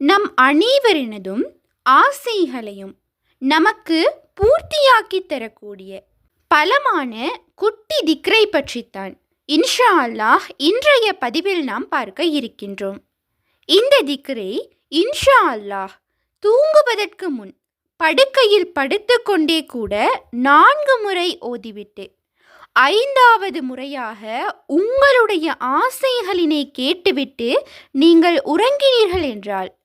நம் அனைவரினதும் ஆசைகளையும் நமக்கு பூர்த்தியாக்கி தரக்கூடிய பலமான குட்டி திக்ரை பற்றித்தான் இன்ஷா அல்லாஹ் இன்றைய பதிவில் நாம் பார்க்க இருக்கின்றோம். இந்த திக்ரை இன்ஷா அல்லாஹ் தூங்குவதற்கு முன் படுக்கையில் படுத்துக்கொண்டே கூட நான்கு முறை ஓதிவிட்டு ஐந்தாவது முறையாக உங்களுடைய ஆசைகளினை கேட்டுவிட்டு நீங்கள் உறங்கினீர்கள் என்றால்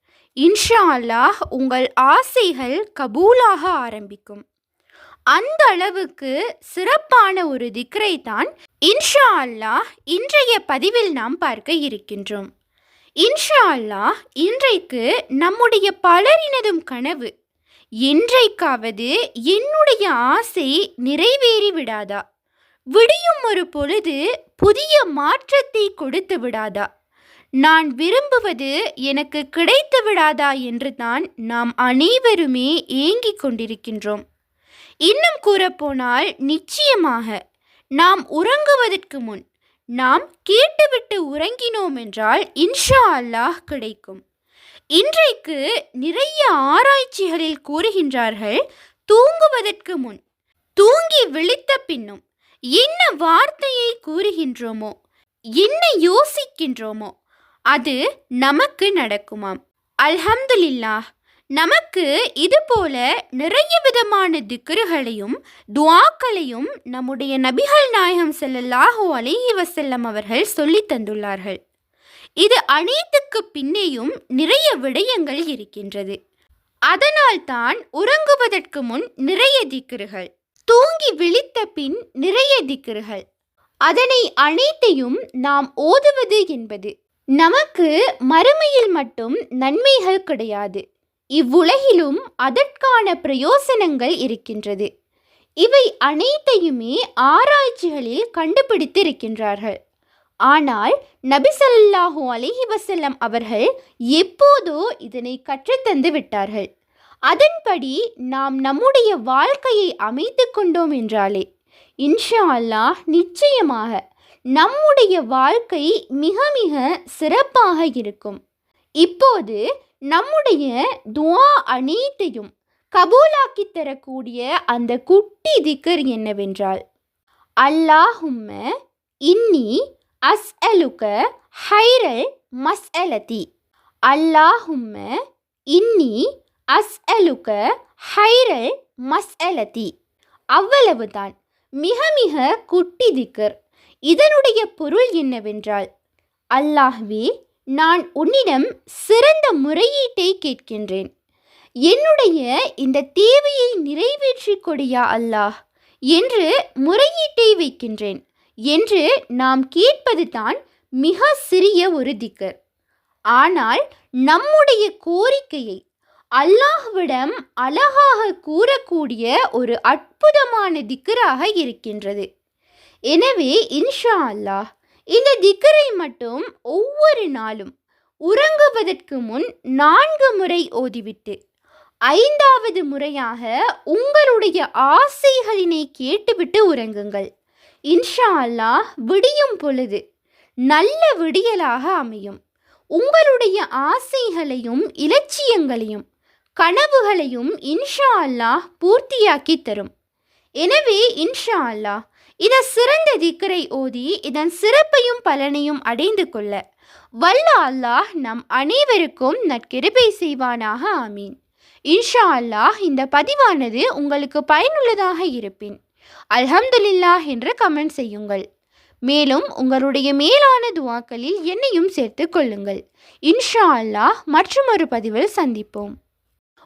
இன்ஷா அல்லாஹ் உங்கள் ஆசைகள் கபூலாக ஆரம்பிக்கும். அந்த அளவுக்கு சிறப்பான ஒரு திக்ரை தான் இன்ஷா அல்லாஹ் இன்றைய பதிவில் நாம் பார்க்க இருக்கின்றோம். இன்ஷா அல்லாஹ் இன்றைக்கு நம்முடைய பலரினதும் கனவு. என்றைக்காவது என்னுடைய ஆசை நிறைவேறி விடாதா? விடியும் ஒரு பொழுது புதிய மாற்றத்தை கொடுத்து விடாதா? நான் விரும்புவது எனக்கு கிடைத்து விடாதா என்று தான் நாம் அனைவருமே ஏங்கிக் கொண்டிருக்கின்றோம். இன்னும் கூறப்போனால் நிச்சயமாக நாம் உறங்குவதற்கு முன் நாம் கேட்டுவிட்டு உறங்கினோம் என்றால் இன்ஷா அல்லாஹ் கிடைக்கும். இன்றைக்கு நிறைய ஆராய்ச்சிகளில் கூறுகின்றார்கள் தூங்குவதற்கு முன் தூங்கி விழித்த பின்னும் என்ன வார்த்தையை கூறுகின்றோமோ என்ன யோசிக்கின்றோமோ அது நமக்கு நடக்குமாம். அல்ஹம்துலில்லாஹ் நமக்கு இதுபோல நிறைய விதமான திக்ருகளையும் துவாக்களையும் நம்முடைய நபிகள் நாயகம் செல்லல்லாஹோ அலைஹி வசல்லம் அவர்கள் சொல்லி தந்துள்ளார்கள். இது அனைத்துக்கு பின்னேயும் நிறைய விடயங்கள் இருக்கின்றது. அதனால்தான் உறங்குவதற்கு முன் நிறைய திக்ருகள் தூங்கி விழித்த பின் நிறைய திக்ருகள். அதனை அனைத்தையும் நாம் ஓதுவது என்பது நமக்கு மறுமையில் மட்டும் நன்மைகள் கிடையாது. இவ்வுலகிலும் அதற்கான பிரயோசனங்கள் இருக்கின்றது. இவை அனைத்தையுமே ஆராய்ச்சிகளில் கண்டுபிடித்திருக்கின்றார்கள். ஆனால் நபி அலிஹி வசல்லம் அவர்கள் எப்போதோ இதனை கற்றுத்தந்து விட்டார்கள். அதன்படி நாம் நம்முடைய வாழ்க்கையை அமைத்து கொண்டோம் என்றாலே இன்ஷா அல்லாஹ் நிச்சயமாக நம்முடைய வாழ்க்கை மிக மிக சிறப்பாக இருக்கும். இப்போது நம்முடைய துவா அனைத்தையும் கபூலாக்கி தரக்கூடிய அந்த குட்டி திக்கர் என்னவென்றால் அல்லாஹும்ம இன்னி அஸ்அலுக ஹைரல் மஸ்அலதி. அல்லாஹும்ம இன்னி அஸ்அலுக ஹைரல் மஸ்அலதி. அவ்வளவுதான். மிக மிக குட்டி திக்கர். இதனுடைய பொருள் என்னவென்றால் அல்லாஹ்வே நான் உன்னிடம் சிறந்த முறையீட்டை கேட்கின்றேன். என்னுடைய இந்த தேவையை நிறைவேற்றி கொடியா அல்லாஹ் என்று முறையீட்டை வைக்கின்றேன் என்று நாம் கேட்பது தான் மிக சிறிய ஒரு திக்கர் ஆனால் நம்முடைய கோரிக்கையை அல்லாஹ்விடம் அழகாக கூறக்கூடிய ஒரு அற்புதமான திக்கராக இருக்கின்றது. எனவே இன்ஷா அல்லாஹ் இந்த திக்கரை மட்டும் ஒவ்வொரு நாளும் உறங்குவதற்கு முன் நான்கு முறை ஓதிவிட்டு ஐந்தாவது முறையாக உங்களுடைய ஆசைகளினை கேட்டுவிட்டு உறங்குங்கள். இன்ஷா அல்லாஹ் விடியும் பொழுது நல்ல விடியலாக அமையும். உங்களுடைய ஆசைகளையும் இலட்சியங்களையும் கனவுகளையும் இன்ஷா அல்லாஹ் பூர்த்தியாக்கி தரும். எனவே இன்ஷா அல்லாஹ் இத சிறந்த திக்கரை ஓதி இதன் சிறப்பையும் பலனையும் அடைந்து கொள்ள. வல்ல அல்லாஹ் நம் அனைவருக்கும் நற்கிருபை செய்வானாக ஆமீன். இன்ஷா அல்லாஹ் இந்த பதிவானது உங்களுக்கு பயனுள்ளதாக இருப்பின். அல்ஹம்துலில்லாஹ் என்று கமெண்ட் செய்யுங்கள். மேலும் உங்களுடைய மேலான துவாக்களில் என்னையும் சேர்த்து கொள்ளுங்கள். இன்ஷா அல்லாஹ் மற்றொரு பதிவில் சந்திப்போம்.